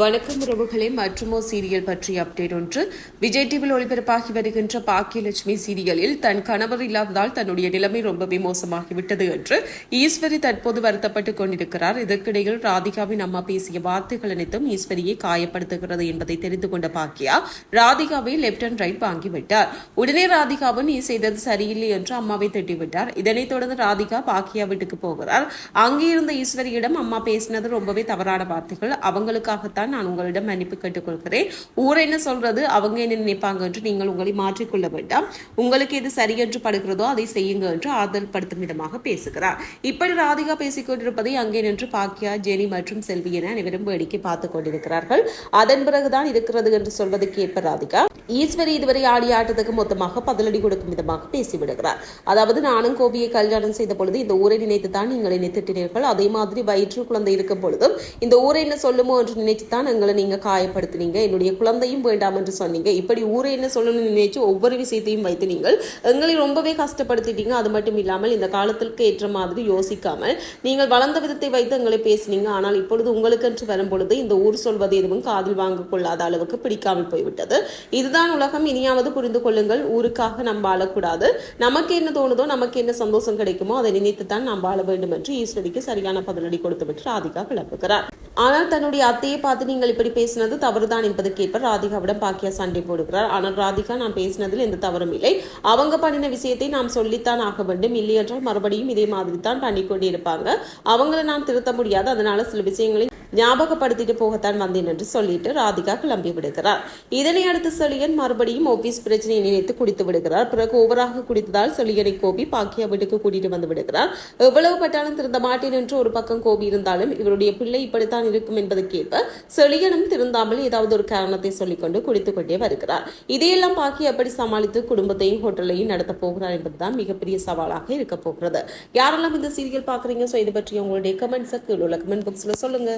வணக்கம் உறவுகளே மற்றுமோ சீரியல் பற்றிய அப்டேட் ஒன்று. விஜய் டிவியில் ஒளிபரப்பாகி வருகின்ற பாக்கியலட்சுமி சீரியலில் தன் கணவர் இல்லாததால் தன்னுடைய நிலைமை ரொம்பவே மோசமாகிவிட்டது என்று ஈஸ்வரி தற்போது வருத்தப்பட்டுக் கொண்டிருக்கிறார். இதற்கிடையில் ராதிகாவின் அம்மா பேசிய வார்த்தைகள் அனைத்தும் ஈஸ்வரியை காயப்படுத்துகிறது என்பதை தெரிந்து கொண்ட பாக்கியா ராதிகாவை லெப்ட் அண்ட் ரைட் வாங்கிவிட்டார். உடனே ராதிகாவும் நீ செய்தது சரியில்லை என்று அம்மாவை திட்டிவிட்டார். இதனைத் தொடர்ந்து ராதிகா பாக்கியா வீட்டுக்கு போகிறார். அங்கே இருந்த ஈஸ்வரியிடம் அம்மா பேசினது ரொம்பவே தவறான வார்த்தைகள். அவங்களுக்காகத்தான் நான் உங்களிடம் மன்னிப்பு கேட்டுக்கொள்கிறேன். ஊர் என்ன சொல்றது? அவங்க என்ன நினைப்பாங்க என்று நீங்கள் உங்களை மாற்றிக்கொள்ள வேண்டாம். உங்களுக்கு எது சரி என்று படுகிறதோ அதை செய்யுங்க என்று ஆதரப்படுத்தும் படுத்தும் விதமாக பேசுகிறார். இப்படி ராதிகா பேசிக் கொண்டிருப்பதை அங்கே நின்று பாக்கியா ஜெனி மற்றும் செல்வி என அனைவரும் வேடிக்கை பார்த்துக் கொண்டிருக்கிறார்கள். அதன் பிறகுதான் இருக்கிறது என்று சொல்வதற்கு ஏற்ப ராதிகா. ஈஸ்வரி இதுவரை ஆடிய ஆட்டத்துக்கு மொத்தமாக பதிலடி கொடுக்கும் விதமாக பேசிவிடுகிறார். அதாவது நானும் கோபியை கல்யாணம் செய்த பொழுது இந்த ஊரை நினைத்து தான் நீங்கள் என்னை அதே மாதிரி வயிற்று குழந்தை இருக்கும் பொழுதும் இந்த ஊரை என்ன சொல்லுமோ என்று நினைத்து தான் எங்களை நீங்க காயப்படுத்தினீங்க. என்னுடைய குழந்தையும் வேண்டாம் என்று சொன்னீங்க. இப்படி ஊரை என்ன சொல்லணும்னு நினைச்சு ஒவ்வொரு விஷயத்தையும் வைத்து நீங்கள் எங்களை ரொம்பவே கஷ்டப்படுத்திட்டீங்க. அது மட்டும் இல்லாமல் இந்த காலத்திற்கு ஏற்ற மாதிரி யோசிக்காமல் நீங்கள் வளர்ந்த விதத்தை வைத்து எங்களை பேசினீங்க. ஆனால் இப்பொழுது உங்களுக்கென்று வரும் பொழுது இந்த ஊர் சொல்வது எதுவும் காதில் வாங்க கொள்ளாத அளவுக்கு பிடிக்காமல் போய்விட்டது. இதுதான் உலகம் இனியாவது புரிந்து கொள்ளுங்கள். ஊருக்காக நம்ம வாழக்கூடாது. நமக்கு என்ன தோணுதோ நமக்கு என்ன சந்தோஷம் கிடைக்குமோ அதை நினைத்து நாம் வாழ வேண்டும் என்று ஈஸ்வரிக்கு சரியான பதிலடி கொடுத்துவிட்டு ராதிகா கிளப்புகிறார் ஆனால் தன்னுடைய அத்தையை பார்த்து நீங்கள் இப்படி பேசினது தவறுதான் என்பதற்கேற்ப ராதிகாவிடம் பாக்கியா சண்டை போடுகிறார். ஆனால் ராதிகா நான் பேசினதில் எந்த தவறும் இல்லை. அவங்க பண்ணின விஷயத்தை நாம் சொல்லித்தான் ஆக வேண்டும். இல்லை என்றால் மறுபடியும் இதே மாதிரி தான் பண்ணிக்கொண்டே இருப்பாங்க. அவங்கள நாம் திருத்த முடியாது. அதனால சில விஷயங்களை ஞாபகப்படுத்திட்டு போகத்தான் வந்தேன் என்று சொல்லிட்டு ராதிகா கிளம்பி விடுகிறார். இதனை அடுத்து செலியன் மறுபடியும் ஆபீஸ் பிரச்சனையை நினைத்து குடித்து விடுகிறார். பிறகு ஓவராக குடித்ததால் செலியனை கோபி பாக்கியா வீட்டுக்கு கூட்டிட்டு வந்து விடுகிறார். எவ்வளவு பட்டாலும் திருந்த மாட்டேன் என்று ஒரு பக்கம் கோபி இருந்தாலும் இவருடைய பிள்ளை இப்படித்தான் இருக்கும் என்பதற்கேற்ப செலியனும் திருந்தாமல் ஏதாவது ஒரு காரணத்தை சொல்லிக்கொண்டு குடித்துக் கொண்டே வருகிறார். இதையெல்லாம் பாக்கி எப்படி சமாளித்து குடும்பத்தையும் ஹோட்டலையும் நடத்த போகிறார் என்பதுதான் மிகப்பெரிய சவாலாக இருக்க போகிறது. யாரெல்லாம் இந்த சீரியல் பாக்குறீங்க ஸோ இதை பற்றி உங்களுடைய கமெண்ட்ஸை கீழே உள்ள கமெண்ட் பாக்ஸ்ல சொல்லுங்க.